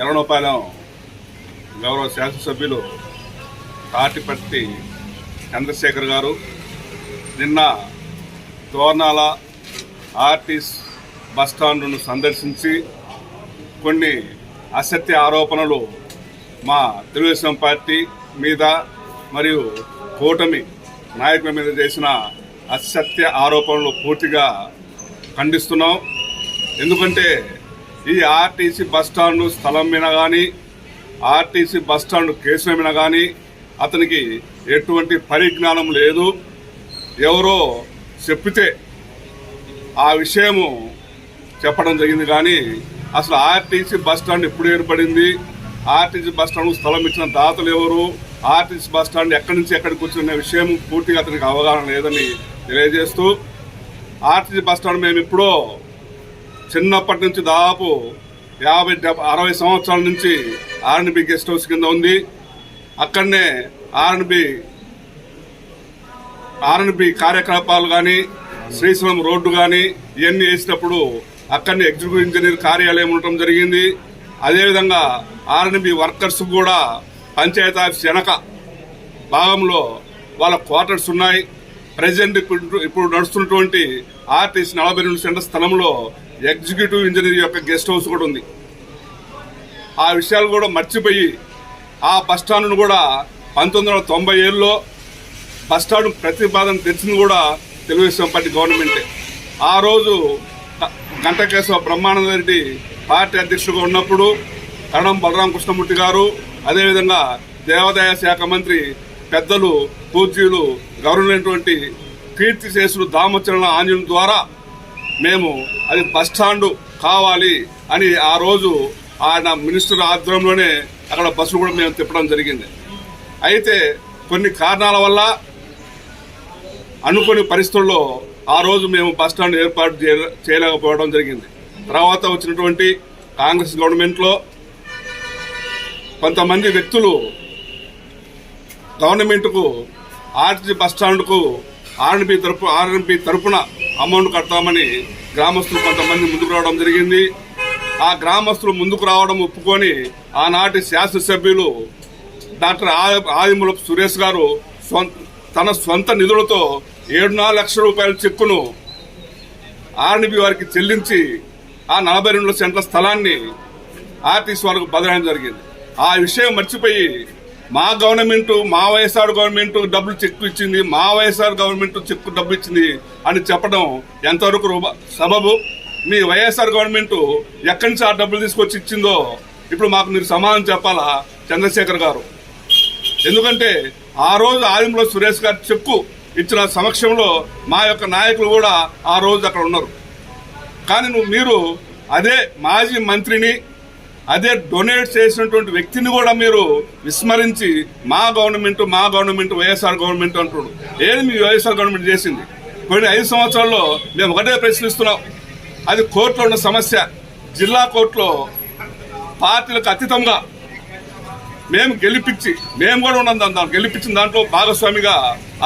ఎర్రనోపాలెం గౌరవ శాసనసభ్యులు తాటిపర్తి చంద్రశేఖర్ గారు నిన్న తోర్నాల ఆర్టీస్ బస్టాండును సందర్శించి కొన్ని అసత్య ఆరోపణలు మా తెలుగుదేశం పార్టీ మీద మరియు కూటమి నాయకుల మీద చేసిన అసత్య ఆరోపణలు పూర్తిగా ఖండిస్తున్నాం. ఎందుకంటే ఈ ఆర్టీసీ బస్టాండ్ స్థలం మీద కానీ ఆర్టీసీ బస్టాండ్ కేసుల మీద కానీ అతనికి ఎటువంటి పరిజ్ఞానం లేదు. ఎవరో చెప్పితే ఆ విషయము చెప్పడం జరిగింది కానీ అసలు ఆర్టీసీ బస్ స్టాండ్ ఎప్పుడు ఏర్పడింది? ఆర్టీసీ బస్ స్టాండ్ స్థలం ఇచ్చిన దాతలు ఎవరు? ఆర్టీసీ బస్ స్టాండ్ ఎక్కడి నుంచి ఎక్కడికి వచ్చిన విషయం పూర్తిగా అతనికి అవగాహన లేదని తెలియజేస్తూ ఆర్టీసీ బస్ స్టాండ్ మేము ఎప్పుడో చిన్నప్పటి నుంచి దాదాపు యాభై డెబ్బై అరవై సంవత్సరాల నుంచి ఆర్ఎన్బి గెస్ట్ హౌస్ కింద ఉంది. అక్కడనే ఆర్ఎన్బి ఆర్ఎన్బి కార్యకలాపాలు కానీ శ్రీశైలం రోడ్డు కానీ ఇవన్నీ వేసినప్పుడు అక్కడనే ఎగ్జిక్యూటివ్ ఇంజనీర్ కార్యాలయం ఉండటం జరిగింది. అదేవిధంగా ఆర్ఎన్బి వర్కర్స్ కూడా పంచాయతీ ఆఫీస్ వెనక భాగంలో వాళ్ళ క్వార్టర్స్ ఉన్నాయి. ప్రజెంట్ ఇప్పుడు ఇప్పుడు నడుస్తున్నటువంటి ఆర్టీసీ నలభై రెండు సెంటర్ స్థలంలో ఎగ్జిక్యూటివ్ ఇంజనీర్ యొక్క గెస్ట్ హౌస్ కూడా ఉంది. ఆ విషయాలు కూడా మర్చిపోయి ఆ బస్ స్టాండ్ను కూడా పంతొమ్మిది వందల తొంభై ఏళ్ళలో బస్ స్టాండ్ ప్రతిపాదన తెచ్చింది కూడా తెలుగుదేశం పార్టీ గవర్నమెంటే. ఆ రోజు గంటకేశవ బ్రహ్మానంద రెడ్డి పార్టీ అధ్యక్షుడిగా ఉన్నప్పుడు కరణం బలరాం కృష్ణమూర్తి గారు అదేవిధంగా దేవాదాయ శాఖ మంత్రి పెద్దలు పూజ్యులు గౌరవమైనటువంటి కీర్తి శేషులు దామచరణ ఆంజనేయుల ద్వారా మేము అది బస్ స్టాండ్ కావాలి అని ఆ రోజు ఆయన మినిస్టర్ ఆధ్వర్యంలోనే అక్కడ బస్సులు కూడా మేము తిప్పడం జరిగింది. అయితే కొన్ని కారణాల వల్ల అనుకోని పరిస్థితుల్లో ఆ రోజు మేము బస్ స్టాండ్ ఏర్పాటు చేయలేకపోవడం జరిగింది. తర్వాత వచ్చినటువంటి కాంగ్రెస్ గవర్నమెంట్లో కొంతమంది వ్యక్తులు గవర్నమెంట్కు ఆర్టీసీ బస్ ఆర్ఎన్పి తరపు ఆర్ఎన్పి తరపున అమౌంట్ కడతామని గ్రామస్తులు కొంతమంది ముందుకు రావడం జరిగింది. ఆ గ్రామస్తులు ముందుకు రావడం ఒప్పుకొని ఆనాటి శాసనసభ్యులు డాక్టర్ ఆదిమూలపు సురేష్ గారు తన సొంత నిధులతో ఏడున్నర లక్షల రూపాయల చెక్కును ఆర్ఎన్బి వారికి చెల్లించి ఆ నలభై రెండు సెంట్ల స్థలాన్ని ఆర్టీసీ వాళ్ళకు బదలడం జరిగింది. ఆ విషయం మర్చిపోయి మా గవర్నమెంట్ మా వైఎస్ఆర్ గవర్నమెంట్ డబ్బులు చెక్కు ఇచ్చింది మా వైఎస్ఆర్ గవర్నమెంట్ చెక్కు డబ్బు ఇచ్చింది అని చెప్పడం ఎంతవరకు సబబు? మీ వైఎస్ఆర్ గవర్నమెంట్ ఎక్కడి నుంచి ఆ డబ్బులు తీసుకొచ్చి ఇచ్చిందో ఇప్పుడు మాకు మీరు సమాధానం చెప్పాలా చంద్రశేఖర్ గారు? ఎందుకంటే ఆ రోజు ఆదిమలో సురేష్ గారు చెక్కు ఇచ్చిన సమక్షంలో మా యొక్క నాయకులు కూడా ఆ రోజు అక్కడ ఉన్నారు. కానీ నువ్వు మీరు అదే మాజీ మంత్రిని అదే డొనేట్ చేసినటువంటి వ్యక్తిని కూడా మీరు విస్మరించి మా గవర్నమెంట్ మా గవర్నమెంట్ వైఎస్ఆర్ గవర్నమెంట్ అంటున్నాడు ఏది మీ వైఎస్ఆర్ గవర్నమెంట్ చేసింది? కొన్ని ఐదు సంవత్సరాల్లో మేము ఒకటే ప్రశ్నిస్తున్నాం. అది కోర్టులో ఉన్న సమస్య. జిల్లా కోర్టులో పార్టీలకు అతీతంగా మేము గెలిపించి మేము కూడా ఉన్నాం దాంట్లో గెలిపించిన దాంట్లో భాగస్వామిగా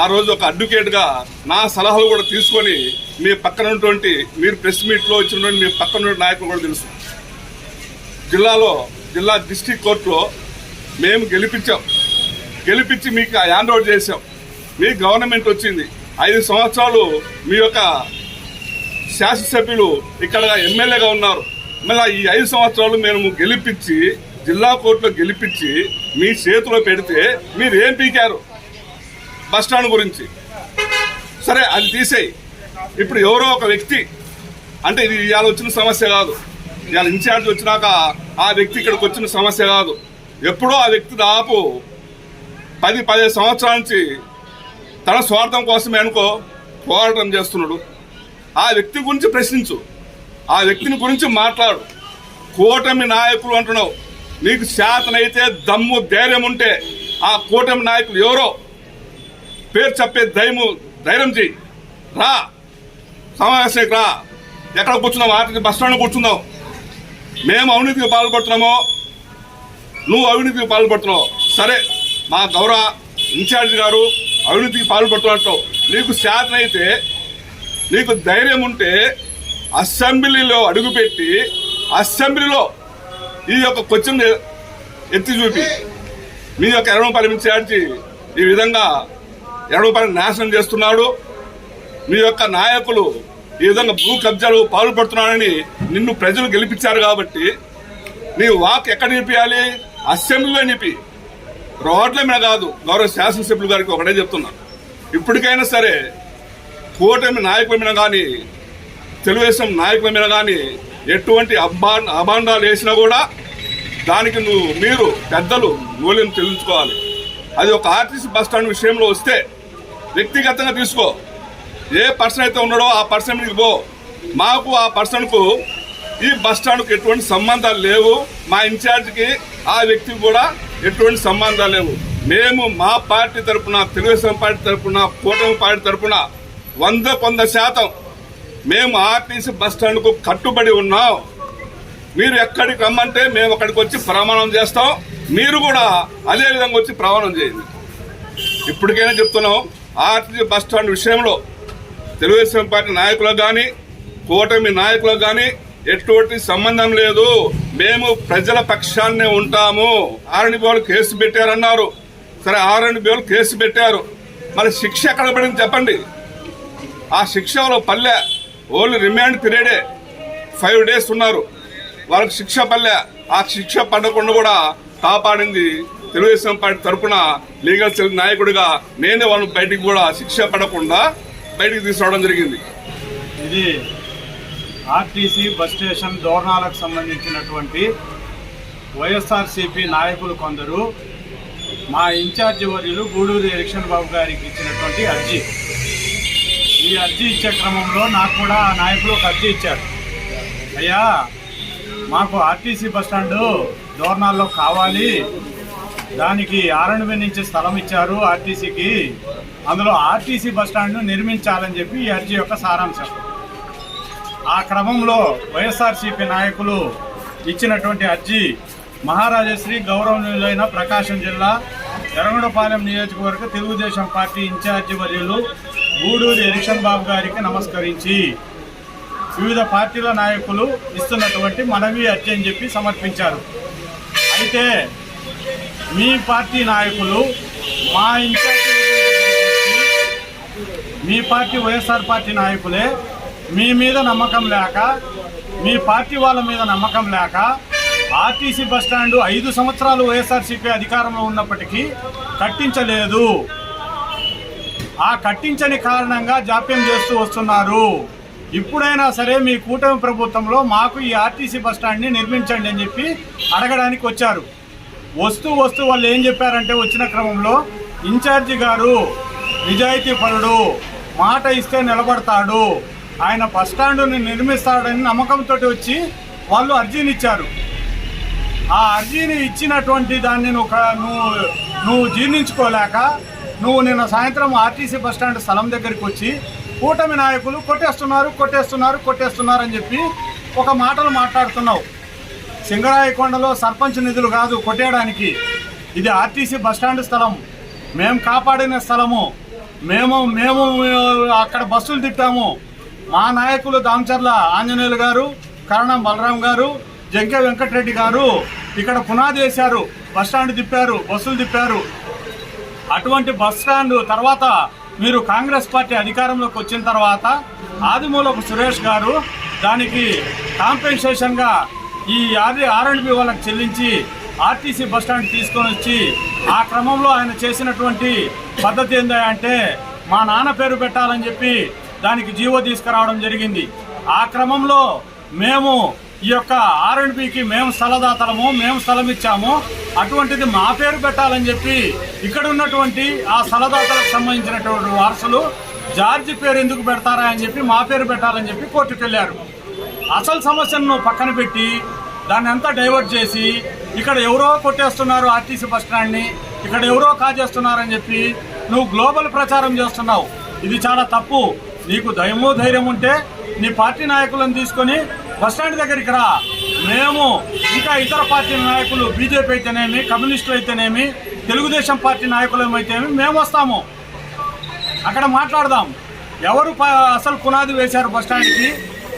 ఆ రోజు ఒక అడ్వకేట్గా నా సలహాలు కూడా తీసుకొని మీ పక్కన ఉన్నటువంటి మీరు ప్రెస్ మీట్లో ఇచ్చినటువంటి మీ పక్కన నాయకులు కూడా తెలుసు. జిల్లాలో జిల్లా డిస్టిక్ కోర్టులో మేము గెలిపించాం. గెలిపించి మీకు హ్యాండ్ ఓవర్ చేసాం మీ గవర్నమెంట్ వచ్చింది. ఐదు సంవత్సరాలు మీ యొక్క శాసనసభ్యులు ఇక్కడ ఎమ్మెల్యేగా ఉన్నారు. మళ్ళీ ఈ ఐదు సంవత్సరాలు మేము గెలిపించి జిల్లా కోర్టులో గెలిపించి మీ చేతిలో పెడితే మీరు ఏం పీకారు? బస్ స్టాండ్ గురించి. సరే అది తీసేయి. ఇప్పుడు ఎవరో ఒక వ్యక్తి అంటే ఇది ఇవాళ వచ్చిన సమస్య కాదు. నేను ఇన్ఛార్జ్ వచ్చినాక ఆ వ్యక్తి ఇక్కడికి వచ్చిన సమస్య కాదు. ఎప్పుడో ఆ వ్యక్తి దాదాపు పది పదిహేను సంవత్సరాల నుంచి తన స్వార్థం కోసమే అనుకో పోరాటం చేస్తున్నాడు. ఆ వ్యక్తి గురించి ప్రశ్నించు. ఆ వ్యక్తిని గురించి మాట్లాడు. కూటమి నాయకులు అంటున్నావు. నీకు శాతనైతే దమ్ము ధైర్యం ఉంటే ఆ కూటమి నాయకులు ఎవరో? పేరు చెప్పే ధైర్యము ధైర్యం చేయి రా. సమావేశానికి రా. ఎక్కడ కూర్చున్నావు? ఆర్టీసీ బస్ స్టాండ్ కూర్చున్నావు. మేము అవినీతికి పాల్పడుతున్నామో నువ్వు అవినీతికి పాల్పడుతున్నావు. సరే మా గౌరవ ఇన్ఛార్జ్ గారు అవినీతికి పాల్పడుతున్నట్టు. నీకు అయితే నీకు ధైర్యం ఉంటే అసెంబ్లీలో అడుగుపెట్టి అసెంబ్లీలో ఈ యొక్క క్వశ్చన్ ఎత్తి చూపి. మీ యొక్క ఎర్రమపల్లి ఇన్ఛార్జి ఈ విధంగా ఎర్రమపల్లి నాశనం చేస్తున్నాడు. మీ యొక్క నాయకులు ఈ విధంగా భూ కబ్జాలు పాల్పడుతున్నారని నిన్ను ప్రజలు గెలిపించారు కాబట్టి నీ వాక్ ఎక్కడ నిలిపియాలి? అసెంబ్లీలో నిపి రోడ్ల మీద కాదు గౌరవ శాసనసభ్యులు గారికి ఒకటే చెప్తున్నాను ఇప్పటికైనా సరే కూటమి నాయకుల మీద కానీ తెలుగుదేశం నాయకుల మీద కానీ ఎటువంటి అబ్బా అభాండాలు వేసినా కూడా దానికి నువ్వు మీరు పెద్దలు మూల్యం తెలుసుకోవాలి. అది ఒక ఆర్టీసీ బస్ స్టాండ్ విషయంలో వస్తే వ్యక్తిగతంగా తీసుకో. ఏ పర్సన్ అయితే ఉన్నాడో ఆ పర్సన్ మీదకి పో. మాకు ఆ పర్సన్కు ఈ బస్ స్టాండ్కు ఎటువంటి సంబంధాలు లేవు. మా ఇన్ఛార్జ్కి ఆ వ్యక్తికి కూడా ఎటువంటి సంబంధాలు లేవు. మేము మా పార్టీ తరపున తెలుగుదేశం పార్టీ తరపున కూటమి పార్టీ తరపున వంద కొంద శాతం మేము ఆర్టీసీ బస్ స్టాండ్కు కట్టుబడి ఉన్నాం. మీరు ఎక్కడికి రమ్మంటే మేము అక్కడికి వచ్చి ప్రమాణం చేస్తాం. మీరు కూడా అదే విధంగా వచ్చి ప్రమాణం చేయండి. ఇప్పటికైనా చెప్తున్నాం ఆర్టీసీ బస్ స్టాండ్ విషయంలో తెలుగుదేశం పార్టీ నాయకులకు కానీ కూటమి నాయకులకు కానీ ఎటువంటి సంబంధం లేదు. మేము ప్రజల పక్షాన్నే ఉంటాము. ఆరణి వాళ్ళు కేసు పెట్టారన్నారు. సరే ఆరణి వాళ్ళు కేసు పెట్టారు. మరి శిక్ష ఎక్కడ పడింది చెప్పండి. ఆ శిక్షలో పల్లె. ఓన్లీ రిమాండ్ పీరియడే. ఫైవ్ డేస్ ఉన్నారు. వాళ్ళకి శిక్ష పల్లె. ఆ శిక్ష పడకుండా కూడా కాపాడింది తెలుగుదేశం పార్టీ తరఫున లీగల్ సెల్ నాయకుడిగా నేనే వాళ్ళని బయటికి కూడా శిక్ష పడకుండా బయటకు తీసుకురావడం జరిగింది. ఇది ఆర్టీసీ బస్ స్టేషన్ దోరణాలకు సంబంధించినటువంటి వైఎస్ఆర్సీపీ నాయకులు కొందరు మా ఇన్ఛార్జి వర్యులు గూడూరు ఎలక్షన్ బాబు గారికి ఇచ్చినటువంటి అర్జీ. ఈ అర్జీ ఇచ్చే క్రమంలో నాకు కూడా ఆ నాయకులు ఒక అర్జీ ఇచ్చారు. అయ్యా మాకు ఆర్టీసీ బస్ స్టాండ్ దోరణాల్లో కావాలి. దానికి ఆరణ్య నుంచి స్థలం ఇచ్చారు ఆర్టీసీకి. అందులో ఆర్టీసీ బస్ స్టాండ్ను నిర్మించాలని చెప్పి ఈ అర్జీ యొక్క సారాంశం. ఆ క్రమంలో వైఎస్ఆర్సీపీ నాయకులు ఇచ్చినటువంటి అర్జీ మహారాజశ్రీ గౌరవనీయులైన ప్రకాశం జిల్లా ఎర్రగొండపాలెం నియోజకవర్గ తెలుగుదేశం పార్టీ ఇన్ఛార్జి వర్యులు గూడూరి ఎరిక్షన్ బాబు గారికి నమస్కరించి వివిధ పార్టీల నాయకులు ఇస్తున్నటువంటి మనవి అర్జీ అని చెప్పి సమర్పించారు. అయితే మీ పార్టీ నాయకులు మా ఇన్ఛార్జి మీ పార్టీ వైఎస్ఆర్ పార్టీ నాయకులే మీ మీద నమ్మకం లేక మీ పార్టీ వాళ్ళ మీద నమ్మకం లేక ఆర్టీసీ బస్ స్టాండ్ ఐదు సంవత్సరాలు వైఎస్ఆర్సీపీ అధికారంలో ఉన్నప్పటికీ కట్టించలేదు. ఆ కట్టించని కారణంగా జాప్యం చేస్తూ వస్తున్నారు. ఇప్పుడైనా సరే మీ కూటమి ప్రభుత్వంలో మాకు ఈ ఆర్టీసీ బస్ స్టాండ్ని నిర్మించండి అని చెప్పి అడగడానికి వచ్చారు. వస్తూ వస్తూ వాళ్ళు ఏం చెప్పారంటే వచ్చిన క్రమంలో ఇన్ఛార్జి గారు నిజాయితీ పరుడు మాట ఇస్తే నిలబడతాడు. ఆయన బస్ స్టాండ్ని నిర్మిస్తాడని నమ్మకంతో వచ్చి వాళ్ళు అర్జీని ఇచ్చారు. ఆ అర్జీని ఇచ్చినటువంటి దాన్ని నువ్వు నువ్వు నువ్వు జీర్ణించుకోలేక నువ్వు నిన్న సాయంత్రం ఆర్టీసీ బస్ స్టాండ్ స్థలం దగ్గరికి వచ్చి కూటమి నాయకులు కొట్టేస్తున్నారు కొట్టేస్తున్నారు కొట్టేస్తున్నారు అని చెప్పి ఒక మాటలు మాట్లాడుతున్నావు. సింగరాయకొండలో సర్పంచ్ నిధులు కాదు కొట్టేయడానికి. ఇది ఆర్టీసీ బస్టాండ్ స్థలం. మేము కాపాడిన స్థలము. మేము మేము అక్కడ బస్సులు తిప్పాము మా నాయకులు దామచర్ల ఆంజనేయులు గారు కరణం బలరాం గారు జంకే వెంకటరెడ్డి గారు ఇక్కడ పునాది వేశారు బస్టాండ్ తిప్పారు బస్సులు తిప్పారు. అటువంటి బస్ స్టాండ్ తర్వాత మీరు కాంగ్రెస్ పార్టీ అధికారంలోకి వచ్చిన తర్వాత ఆదిమూలపు సురేష్ గారు దానికి కాంపెన్సేషన్గా ఈ ఆర్ ఆర్ఎండ్బి వాళ్ళకి చెల్లించి ఆర్టీసీ బస్టాండ్ తీసుకొని వచ్చి ఆ క్రమంలో ఆయన చేసినటువంటి పద్ధతి ఏందా మా నాన్న పేరు పెట్టాలని చెప్పి దానికి జీవో తీసుకురావడం జరిగింది. ఆ క్రమంలో మేము ఈ యొక్క ఆర్ఎండ్బికి మేము స్థలదాతలము మేము స్థలం ఇచ్చాము అటువంటిది మా పేరు పెట్టాలని చెప్పి ఇక్కడ ఉన్నటువంటి ఆ స్థలదాతలకు సంబంధించినటువంటి వారసులు జార్జి పేరు ఎందుకు పెడతారా అని చెప్పి మా పేరు పెట్టాలని చెప్పి కోర్టుకు వెళ్ళారు అసలు సమస్యను పక్కన పెట్టి దాన్ని అంతా డైవర్ట్ చేసి ఇక్కడ ఎవరో కొట్టేస్తున్నారు ఆర్టీసీ బస్ స్టాండ్ని. ఇక్కడ ఎవరో కాజేస్తున్నారని చెప్పి నువ్వు గ్లోబల్ ప్రచారం చేస్తున్నావు. ఇది చాలా తప్పు. నీకు దయము ధైర్యం ఉంటే నీ పార్టీ నాయకులను తీసుకొని బస్ స్టాండ్ దగ్గరికి రా. మేము ఇంకా ఇతర పార్టీ నాయకులు బీజేపీ అయితేనేమి కమ్యూనిస్టులు అయితేనేమి తెలుగుదేశం పార్టీ నాయకులు అయితేనేమి మేము వస్తాము. అక్కడ మాట్లాడదాం. ఎవరు ప- అసలు పునాది వేశారు బస్ స్టాండ్కి?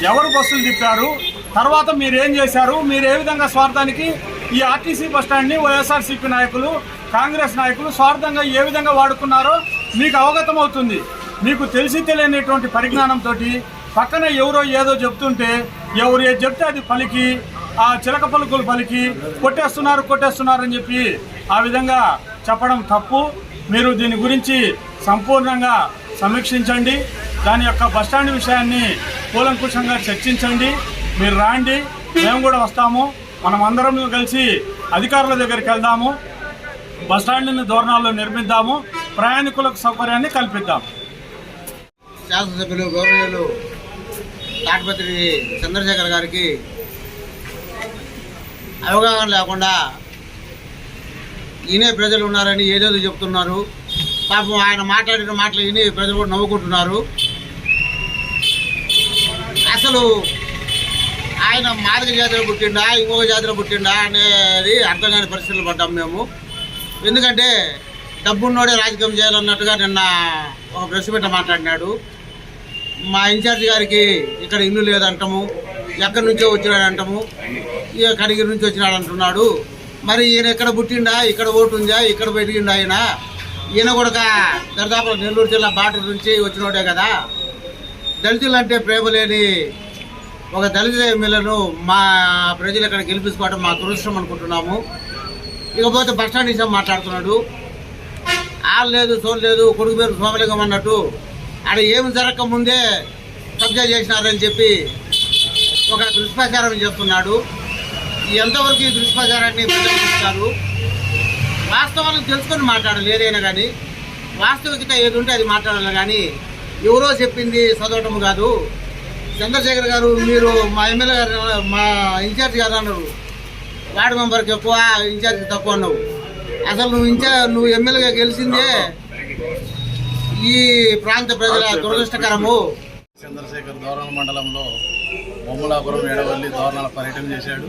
ఎవరు బస్సులు తిప్పారు? తర్వాత మీరు ఏం చేశారు? మీరు ఏ విధంగా స్వార్థానికి ఈ ఆర్టీసీ బస్ స్టాండ్ని వైఎస్ఆర్సీపీ నాయకులు కాంగ్రెస్ నాయకులు స్వార్థంగా ఏ విధంగా వాడుకున్నారో మీకు అవగతం అవుతుంది. మీకు తెలిసి తెలియనిటువంటి పరిజ్ఞానంతో పక్కన ఎవరో ఏదో చెప్తుంటే ఎవరు ఏది చెప్తే అది పలికి ఆ చిలక పలుకులు పలికి కొట్టేస్తున్నారు కొట్టేస్తున్నారు అని చెప్పి ఆ విధంగా చెప్పడం తప్పు. మీరు దీని గురించి సంపూర్ణంగా సమీక్షించండి. దాని యొక్క బస్టాండ్ విషయాన్ని కూలంకుషంగా చర్చించండి. మీరు రాండి. మేము కూడా వస్తాము. మనం అందరం కలిసి అధికారుల దగ్గరికి వెళ్దాము. బస్టాండ్ని దూరణాల్లో నిర్మిద్దాము. ప్రయాణికులకు సౌకర్యాన్ని కల్పిద్దాం. శాసనసభ్యులు గౌరవనీయులు తాటిపత్రి చంద్రశేఖర్ గారికి అవగాహన లేకుండా ఈయనే ప్రజలు ఉన్నారని ఏదేదో చెప్తున్నారు. పాపం ఆయన మాట్లాడిన మాటలు విని ప్రజలు కూడా నవ్వుకుంటున్నారు. అసలు ఆయన మాదిరి జాతిలో పుట్టిండా ఇంకొక జాతిలో పుట్టిండా అనేది అర్థం కాని పరిస్థితులు పడ్డాం మేము. ఎందుకంటే డబ్బున్నోడే రాజకీయం చేయాలన్నట్టుగా నిన్న ఒక ప్రెస్ మీట్ మాట్లాడినాడు. మా ఇన్ఛార్జి గారికి ఇక్కడ ఇల్లు లేదంటాము ఎక్కడి నుంచో వచ్చినాడంటాము ఇక కడిగిరి నుంచి వచ్చినాడు అంటున్నాడు మరి ఈయన ఎక్కడ పుట్టిండా ఇక్కడ ఓటు ఉందా ఇక్కడ పెరిగిండా ఆయన ఈయన కూడా దరిదాపు నెల్లూరు జిల్లా బాటర్ నుంచి వచ్చినోడే కదా. దళితులంటే ప్రేమ లేని ఒక దళిత ఎమ్మెల్యేను మా ప్రజలు ఇక్కడ గెలిపించుకోవడం మా దురదృష్టం అనుకుంటున్నాము. ఇకపోతే బస్ స్టాండ్ విషయం మాట్లాడుతున్నాడు. ఆలు లేదు సోలు లేదు కొడుకు పేరు సోమలింగం అన్నట్టు ఆడ ఏమి జరగక ముందే కబ్జా చేసినారని చెప్పి ఒక దుష్ప్రచారం చేస్తున్నాడు. ఎంతవరకు ఈ దుష్ప్రచారాన్ని ప్రజలు వాస్తవాలను తెలుసుకొని మాట్లాడాలి ఏదైనా కానీ. వాస్తవికత ఏది ఉంటే అది మాట్లాడాలి కానీ ఎవరో చెప్పింది చదవటం కాదు. చంద్రశేఖర్ గారు మీరు మా ఎమ్మెల్యే గారు మా ఇన్ఛార్జ్ గారు అన్నారు. వార్డు మెంబర్కి ఎక్కువ ఇన్ఛార్జ్ తక్కువ అన్నావు. అసలు నువ్వు ఇన్ఛార్జ్ నువ్వు ఎమ్మెల్యేగా గెలిచిందే ఈ ప్రాంత ప్రజల దురదృష్టకరము. చంద్రశేఖర్ దోరణాల మండలంలో బొమ్మలాపురం ఎడవల్లి దోరణాల పర్యటన చేశాడు.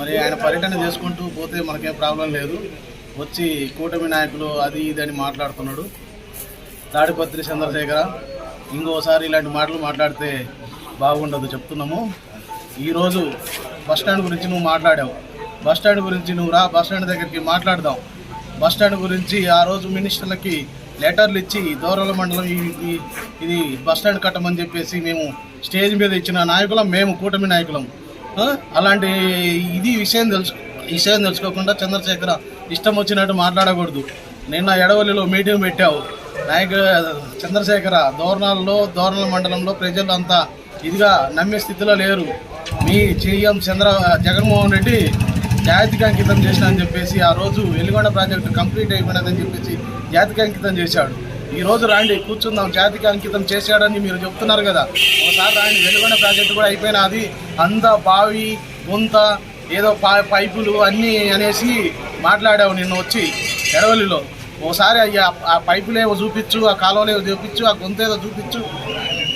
మరి ఆయన పర్యటన చేసుకుంటూ పోతే మనకేం ప్రాబ్లం లేదు. వచ్చి కూటమి నాయకులు అది ఇది అని మాట్లాడుతున్నాడు. తాడిపత్రి చంద్రశేఖర ఇంకోసారి ఇలాంటి మాటలు మాట్లాడితే బాగుండదు చెప్తున్నాము. ఈరోజు బస్ స్టాండ్ గురించి నువ్వు మాట్లాడావు. బస్ స్టాండ్ గురించి నువ్వు రా బస్ స్టాండ్ దగ్గరికి మాట్లాడదాం. బస్ స్టాండ్ గురించి ఆ రోజు మినిస్టర్లకి లెటర్లు ఇచ్చి దూరాల మండలం ఇది బస్ స్టాండ్ కట్టమని చెప్పేసి మేము స్టేజ్ మీద ఇచ్చిన నాయకులం మేము కూటమి నాయకులం. అలాంటి ఇది విషయం తెలుసు విషయం తెలుసుకోకుండా చంద్రశేఖర ఇష్టం వచ్చినట్టు మాట్లాడకూడదు. నిన్న ఎడవల్లిలో మీటింగ్ పెట్టావు. నాయక చంద్రశేఖర దోరణాల్లో దోరణాల మండలంలో ప్రజలు అంతా ఇదిగా నమ్మే స్థితిలో లేరు. మీ జీఎం చంద్ర జగన్మోహన్ రెడ్డి జాతికి అంకితం చేసిన అని చెప్పేసి ఆ రోజు వెలుగొండ ప్రాజెక్టు కంప్లీట్ అయిపోయినదని చెప్పేసి జాతికి అంకితం చేశాడు. ఈ రోజు రాండి కూర్చుందాం. జాతికి అంకితం చేశాడని మీరు చెప్తున్నారు కదా. ఒకసారి రాండి వెలుగొండ ప్రాజెక్టు కూడా అయిపోయినా అది అంత బావి గుంత ఏదో పైపులు అన్నీ అనేసి మాట్లాడావు నిన్న వచ్చి ఎడవల్లిలో ఓసారి అయ్యా ఆ పైపులేవో చూపించు ఆ కాలువలేవో చూపించు ఆ గుంత ఏదో చూపించు.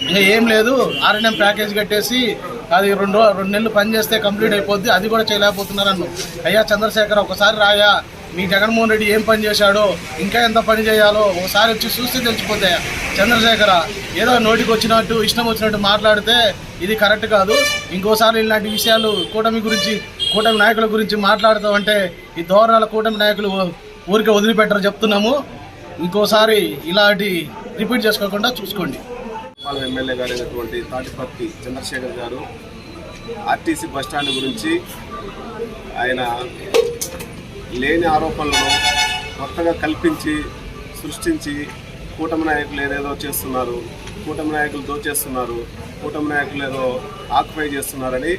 ఇంకా ఏం లేదు. ఆర్ఎన్ఎం ప్యాకేజ్ కట్టేసి అది రెండు రెండు నెలలు పని చేస్తే కంప్లీట్ అయిపోద్ది. అది కూడా చేయలేకపోతున్నారు అన్ను అయ్యా చంద్రశేఖర్ ఒకసారి రాయా. మీ జగన్మోహన్ రెడ్డి ఏం పని చేశాడో ఇంకా ఎంత పని చేయాలో ఒకసారి వచ్చి చూస్తే తెలిసిపోతాయా. చంద్రశేఖర ఏదో నోటికి వచ్చినట్టు ఇష్టం వచ్చినట్టు మాట్లాడితే ఇది కరెక్ట్ కాదు. ఇంకోసారి ఇలాంటి విషయాలు కూటమి గురించి కూటమి నాయకుల గురించి మాట్లాడతామంటే ఈ ధోరణాల కూటమి నాయకులు ఊరికే వదిలిపెట్టరు చెప్తున్నాము. ఇంకోసారి ఇలాంటి రిపీట్ చేసుకోకుండా చూసుకోండి. వాళ్ళ ఎమ్మెల్యే గారైనటువంటి అయినటువంటి చంద్రశేఖర్ గారు ఆర్టీసీ బస్ స్టాండ్ గురించి ఆయన లేని ఆరోపణలను కొత్తగా కల్పించి సృష్టించి కూటమి నాయకులు ఏదేదో చేస్తున్నారు కూటమి నాయకులు దోచేస్తున్నారు కూటమి నాయకులు ఏదో ఆక్యుపై చేస్తున్నారని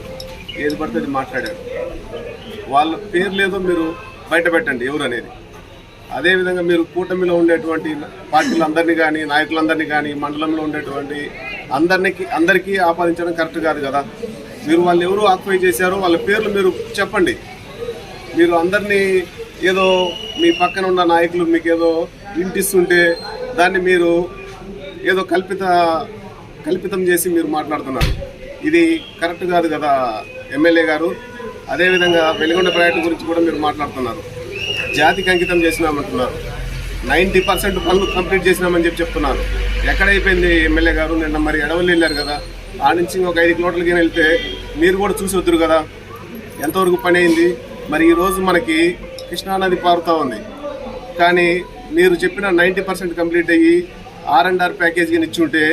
ఏది పడితే మాట్లాడాడు వాళ్ళ పేర్లేదో మీరు బయట పెట్టండి ఎవరు అనేది. అదేవిధంగా మీరు కూటమిలో ఉండేటువంటి పార్టీలందరినీ కానీ నాయకులందరినీ కానీ మండలంలో ఉండేటువంటి అందరికి అందరికీ ఆపాదించడం కరెక్ట్ కాదు కదా? మీరు వాళ్ళు ఎవరు ఆక్యుపై చేశారో వాళ్ళ పేర్లు మీరు చెప్పండి. మీరు అందరినీ ఏదో మీ పక్కన ఉన్న నాయకులు మీకు ఏదో ఇంటిస్తుంటే దాన్ని మీరు ఏదో కల్పిత కల్పితం చేసి మీరు మాట్లాడుతున్నారు. ఇది కరెక్ట్ కాదు కదా ఎమ్మెల్యే గారు? అదేవిధంగా వెలుగొండ ప్రాజెక్టు గురించి కూడా మీరు మాట్లాడుతున్నారు. జాతికి అంకితం చేసినామంటున్నారు. నైంటీ పర్సెంట్ పనులు కంప్లీట్ చేసినామని చెప్పి చెప్తున్నారు. ఎక్కడైపోయింది ఎమ్మెల్యే గారు? నిన్న మరి ఎడవల్లి వెళ్ళారు కదా. ఆ నుంచి ఒక ఐదు కిలోమీటర్లకి వెళ్తే మీరు కూడా చూసి వద్దురు కదా. ఎంతవరకు పని అయింది? మరి ఈరోజు మనకి కృష్ణానది పారుతూ ఉంది. కానీ మీరు చెప్పిన నైంటీ పర్సెంట్ కంప్లీట్ అయ్యి ఆర్ అండ్ ఆర్ ప్యాకేజ్ కానీ ఇచ్చి ఉంటే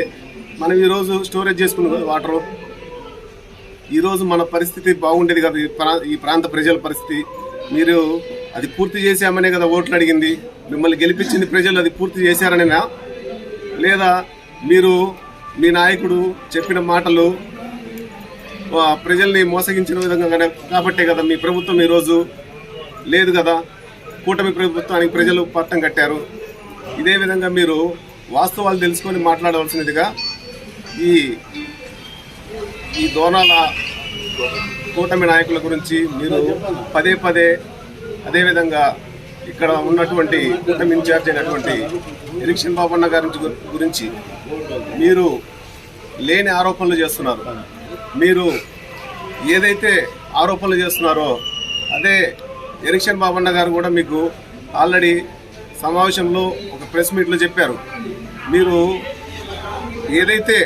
మనం ఈరోజు స్టోరేజ్ చేసుకున్నాం కదా వాటరు. ఈరోజు మన పరిస్థితి బాగుండేది కదా ఈ ప్రా ఈ ప్రాంత ప్రజల పరిస్థితి. మీరు అది పూర్తి చేశామనే కదా ఓట్లు అడిగింది. మిమ్మల్ని గెలిపించింది ప్రజలు అది పూర్తి చేశారనేనా? లేదా మీరు మీ నాయకుడు చెప్పిన మాటలు ప్రజల్ని మోసగించిన విధంగా కాబట్టే కదా మీ ప్రభుత్వం ఈరోజు లేదు కదా? కూటమి ప్రభుత్వానికి ప్రజలు పట్టం కట్టారు. ఇదే విధంగా మీరు వాస్తవాలు తెలుసుకొని మాట్లాడవలసినదిగా ఈ ఈ దోనాల కూటమి నాయకుల గురించి మీరు పదే పదే అదేవిధంగా ఇక్కడ ఉన్నటువంటి కూటమి ఇన్ఛార్జ్ అయినటువంటి ఎలక్షన్ బాబన్న గారి గురించి మీరు లేని ఆరోపణలు చేస్తున్నారు. మీరు ఏదైతే ఆరోపణలు చేస్తున్నారో అదే ఎలక్షన్ బాబన్న గారు కూడా మీకు ఆల్రెడీ సమావేశంలో ఒక ప్రెస్ మీట్లో చెప్పారు. మీరు ఏదైతే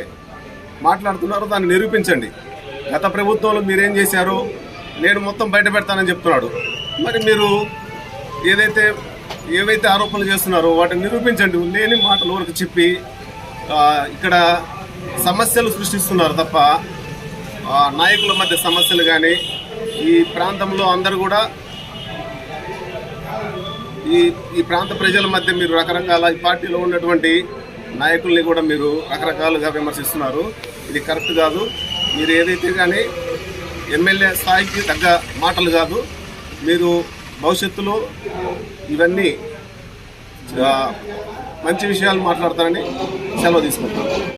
మాట్లాడుతున్నారో దాన్ని నిరూపించండి. గత ప్రభుత్వంలో మీరేం చేశారో నేను మొత్తం బయట పెడతానని చెప్తున్నాడు. మరి మీరు ఏదైతే ఏవైతే ఆరోపణలు చేస్తున్నారో వాటిని నిరూపించండి. లేని మాటలు వరకు చెప్పి ఇక్కడ సమస్యలు సృష్టిస్తున్నారు తప్ప నాయకుల మధ్య సమస్యలు కానీ ఈ ప్రాంతంలో అందరూ కూడా ఈ ఈ ప్రాంత ప్రజల మధ్య మీరు రకరకాల ఈ పార్టీలో ఉన్నటువంటి నాయకుల్ని కూడా మీరు రకరకాలుగా విమర్శిస్తున్నారు. ఇది కరెక్ట్ కాదు. మీరు ఏదైతే కానీ ఎమ్మెల్యే స్థాయికి తగ్గ మాటలు కాదు. మీరు భవిష్యత్తులో ఇవన్నీ మంచి విషయాలు మాట్లాడతారని సెలవు తీసుకుంటాను